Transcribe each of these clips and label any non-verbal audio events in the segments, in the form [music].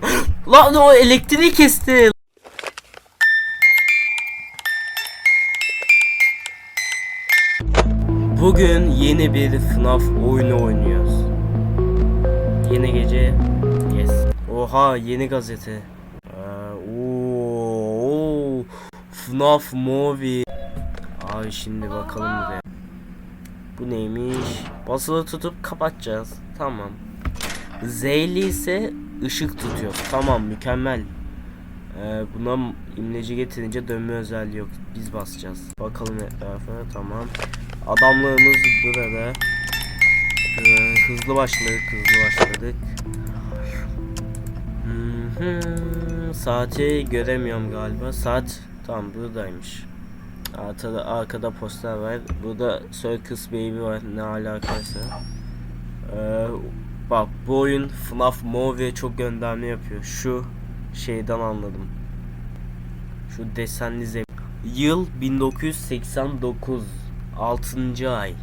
gelmiyor. Lan o elektriği kesti. Bugün yeni bir FNAF oyunu oynuyoruz. Yeni gece. Yes. Oha yeni gazete. Aa, oo. FNAF Movie. Ay şimdi bakalım buraya. Bu neymiş? Basılı tutup kapatacağız. Tamam. Z'li ise ışık tutuyor. Tamam mükemmel. Ee, buna imleci getirince dönme özelliği yok. Biz basacağız. Bakalım etrafa. Tamam. Adamlığımız burada. Ee, hızlı başladık. Hızlı başladık. Hı. Saati göremiyorum galiba. Saat tam buradaymış. Arkada, arkada poster var. Burada Circus Baby var. Ne alakası. Ee, bak bu oyun FNAF Movie'ye çok gönderme yapıyor. Şu şeyden anladım. Şu desenli zemin. Yıl 1989. 6. ay.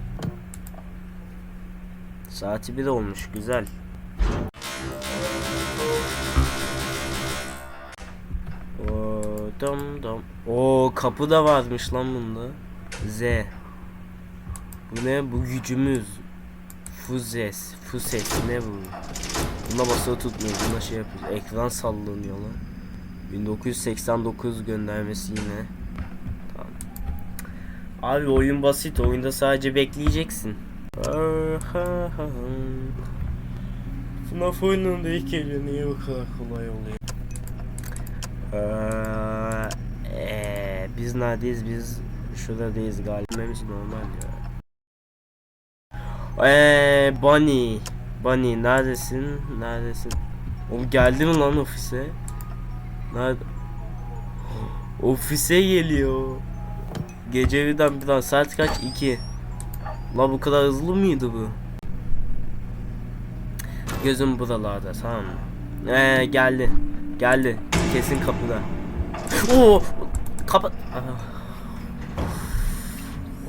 Saati bir olmuş. Güzel. Oo, dam dam. Oo kapı da varmış lan bunda. Z. Bu ne? Bu gücümüz. Fuzes. Fuzes ne bu? Buna basılı tutmuyor. Buna şey yapıyoruz. Ekran sallanıyor lan. 1989 göndermesi yine. Tamam. Abi oyun basit. Oyunda sadece bekleyeceksin. FNAF oyununda ilk ele niye bu kadar kolay oluyor? Eee, eee, biz neredeyiz? Biz şuradayız galiba. Bilmemiz normal ya. Eee, Bunny. Bunny neredesin? Neredesin? O geldi mi lan ofise? Nerede? Ofise geliyor. Gece birden birden saat kaç? 2. La bu kadar hızlı mıydı bu? Gözüm buralarda tamam mı? Eee geldi. Geldi. Kesin kapıda. Oo! Kapa... Aha.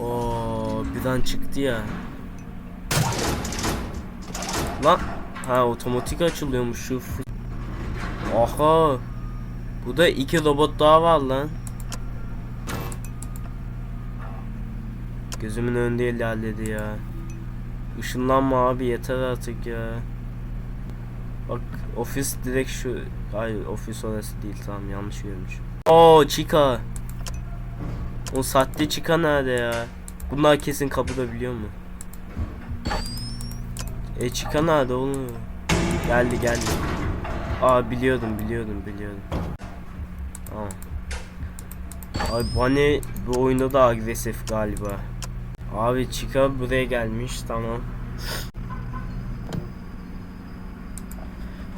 Oo, birden çıktı ya. Lan. Ha otomatik açılıyormuş şu. Aha. Bu da iki robot daha var lan. Gözümün önünde ilerledi ya. Işınlanma abi yeter artık ya. Bak ofis direkt şu Hayır ofis orası değil tamam yanlış görmüş. Oo Chica. O sahte Chica nerede ya? Bunlar kesin kapıda biliyor mu? E Chica nerede oğlum? Geldi geldi. Aa biliyordum biliyordum biliyordum. Tamam. Ay Bunny bu oyunda da agresif galiba. Abi Chica buraya gelmiş tamam.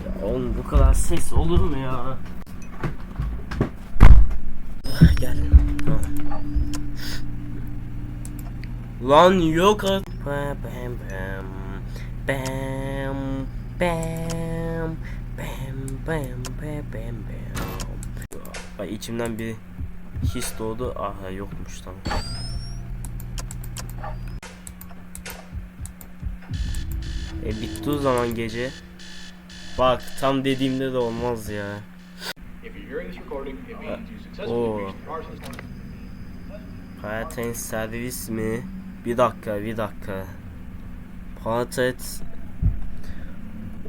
Ya oğlum bu kadar ses olur mu ya? Ah, Gel. Ha. Lan yok at. Bam bam bam. Bam bam. Bam bam bam bam bam. Ay içimden bir his doğdu. Aha yokmuş tamam. E bitti o zaman gece. Bak tam dediğimde de olmaz ya. Successfully Oh. Patates servis mi? Bir dakika bir dakika. Patates...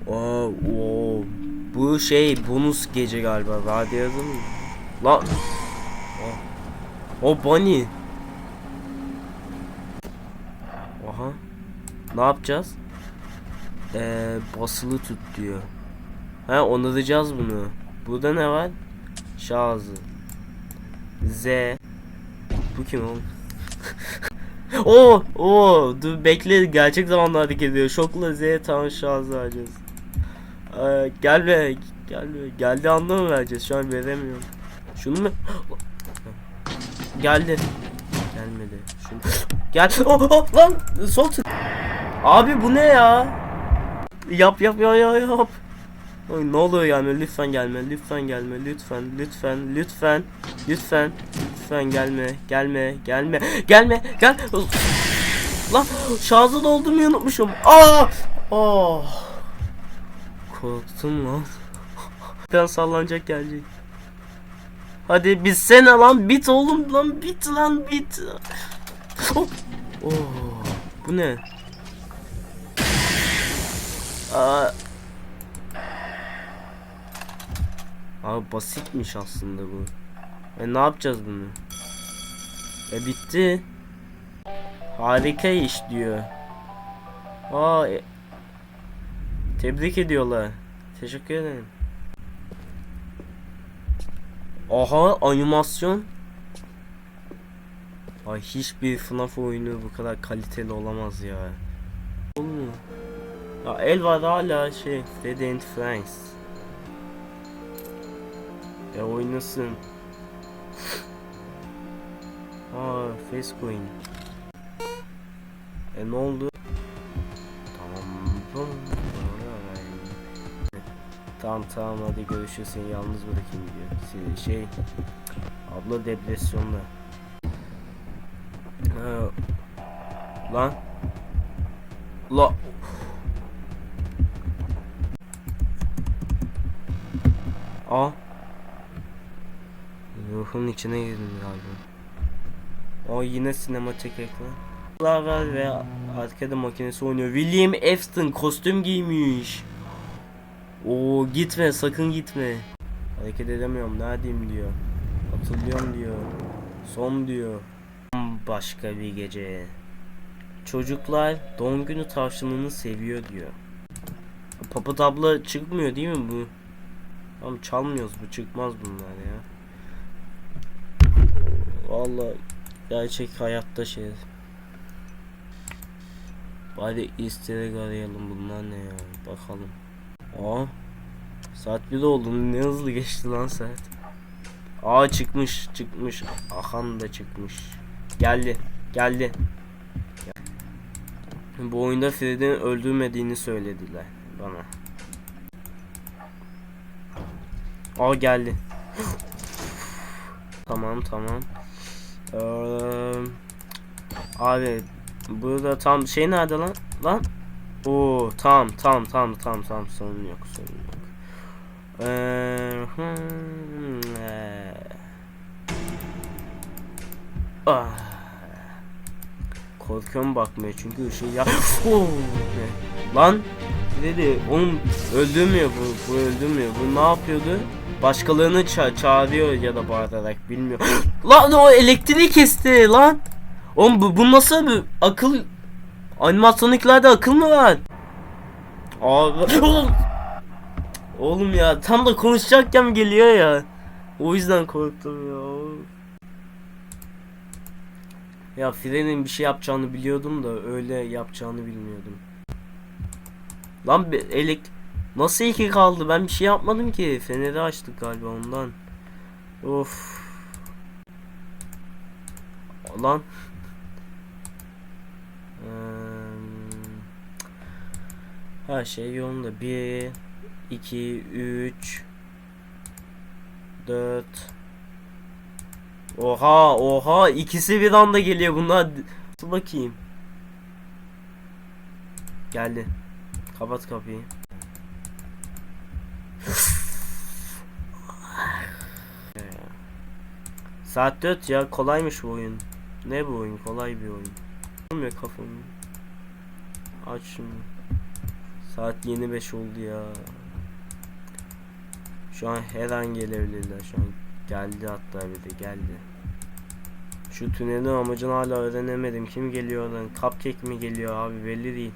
Oo, oo. Bu şey bonus gece galiba. Radyadın mı? Lan. O, o bunny. Oha. Ne yapacağız? Ee, basılı tut diyor. Ha onaracağız bunu. Burada ne var? Şarjı. Z. Bu kim oğlum? [laughs] Oo, oo, dur bekle gerçek zamanlı hareket ediyor. Şokla Z tam şarjı vereceğiz. Ee, gel be, gel be. Geldi anda mı vereceğiz? Şu an veremiyorum. Şunu mu? Geldi. Gelmedi. Şunu. Gel. Oh, oh, lan sol tık. Abi bu ne ya? Yap yap ya ya yap. Ay, ne oluyor yani lütfen gelme lütfen gelme lütfen lütfen lütfen lütfen lütfen gelme gelme gelme gelme gel lan şarjı doldurmayı unutmuşum aa oh korktum lan Sen sallanacak gelecek. Hadi bitsene lan bit oğlum lan bit lan bit. Oh. Oh. Bu ne? Aa. Abi basitmiş aslında bu. E ne yapacağız bunu? E bitti. Harika iş diyor. Aa, e- tebrik ediyorlar. Teşekkür ederim. Aha animasyon. Ay hiçbir FNAF oyunu bu kadar kaliteli olamaz ya. Mu? Ya el var hala şey Freddy and Friends. Ya oynasın. Face coin. E ne oldu? Tamam. Tamam tamam hadi görüşürüz seni yalnız bırakayım diyor. Şey, abla depresyonda. Ha, lan. La. Aa. Ruhun içine girdim galiba. O yine sinematik ekran. Laver ve arkada makinesi oynuyor. William Afton kostüm giymiş. Oo gitme sakın gitme. Hareket edemiyorum neredeyim diyor. Hatırlıyorum diyor. Son diyor. Başka bir gece. Çocuklar doğum günü tavşanını seviyor diyor. Papat abla çıkmıyor değil mi bu? Tamam çalmıyoruz bu çıkmaz bunlar ya. Vallahi gerçek hayatta şey. Bari easter arayalım bunlar ne ya bakalım. Aa saat 1 oldu ne hızlı geçti lan saat. Aa çıkmış çıkmış. Ahan da çıkmış. Geldi geldi. Bu oyunda Freddy'nin öldürmediğini söylediler bana. Aa geldi. [gasps] tamam tamam. Ee, abi burada tam şey nerede lan? Lan? Oo tamam tamam tamam tamam tamam sorun yok sorun yok. Ee, hmm, ee. Ah. Korkuyorum bakmıyor çünkü ışığı ya. Oo, ne? Lan dedi oğlum öldürmüyor bu, bu öldürmüyor. Bu ne yapıyordu? Başkalarını ça çağırıyor ya da bağırarak bilmiyor. [gasps] lan o elektriği kesti lan. Oğlum bu, bu nasıl bir akıl animatroniklerde akıl mı var? Abi oğlum. [gasps] Oğlum ya tam da konuşacakken geliyor ya. O yüzden korktum ya. Ya Fred'in bir şey yapacağını biliyordum da öyle yapacağını bilmiyordum. Lan bir elek nasıl iki kaldı? Ben bir şey yapmadım ki. Feneri açtık galiba ondan. Of. Lan. Her şey yolunda. 1 2 3 4 Oha oha ikisi bir anda geliyor bunlar. Dur bakayım. Geldi. Kapat kapıyı. Saat 4 ya kolaymış bu oyun. Ne bu oyun? Kolay bir oyun. Olmuyor kafamı. Aç şunu. Saat yeni 5 oldu ya. Şu an her an gelebilirler. Şu an geldi hatta bir de geldi. Şu tünelin amacını hala öğrenemedim. Kim geliyor oradan? Cupcake mi geliyor abi belli değil.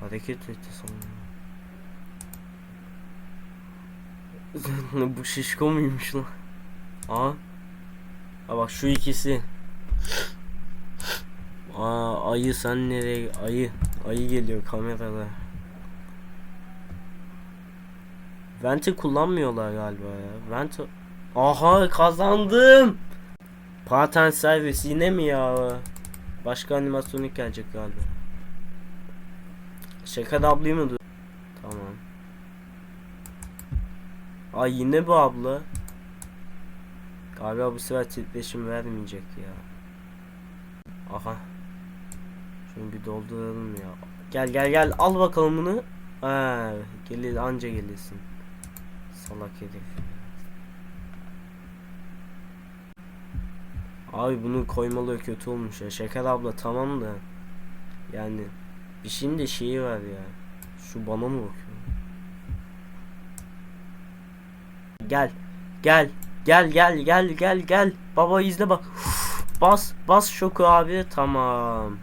Hareket etti sanırım. [laughs] Bu şişko muymuş lan? Aa. Ha bak şu ikisi. Aa ayı sen nereye? Ayı. Ayı geliyor kamerada. Vent'i kullanmıyorlar galiba ya. Vent Aha kazandım. Patent servis yine mi ya? Başka animatronik gelecek galiba. Şeker ablayı mı? Tamam. Ay yine bu abla. Galiba bu sefer titreşim vermeyecek ya. Aha. Şunu bir dolduralım ya. Gel gel gel al bakalım bunu. Ha, gelir anca gelirsin. Salak herif. Abi bunu koymalı kötü olmuş ya. Şeker abla tamam da. Yani bir de şeyi var ya. Şu bana mı bakıyor? Gel. Gel. Gel gel gel gel gel. Baba izle bak. Bas bas şoku abi. Tamam.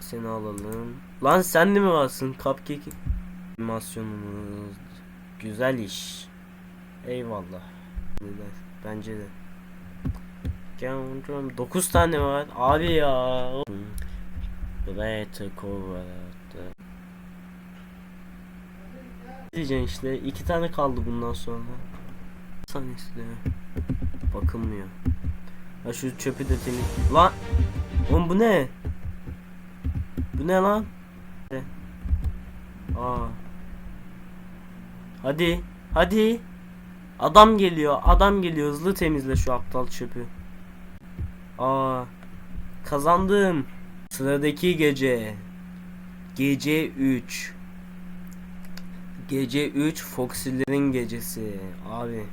Seni alalım. Lan sen de mi varsın? Cupcake animasyonumuz. Güzel iş. Eyvallah. Bence de. 9 tane var. Abi ya. Better cover. Diyeceksin işte. iki tane kaldı bundan sonra. Saniyesi de. Bakılmıyor. Ha şu çöpü de temiz. Lan. Oğlum bu ne? Bu ne lan? Aa. Hadi. Hadi. Adam geliyor. Adam geliyor. Hızlı temizle şu aptal çöpü. Aa. Kazandım. Sıradaki gece. Gece 3. Gece 3 Foxy'lerin gecesi. Abi.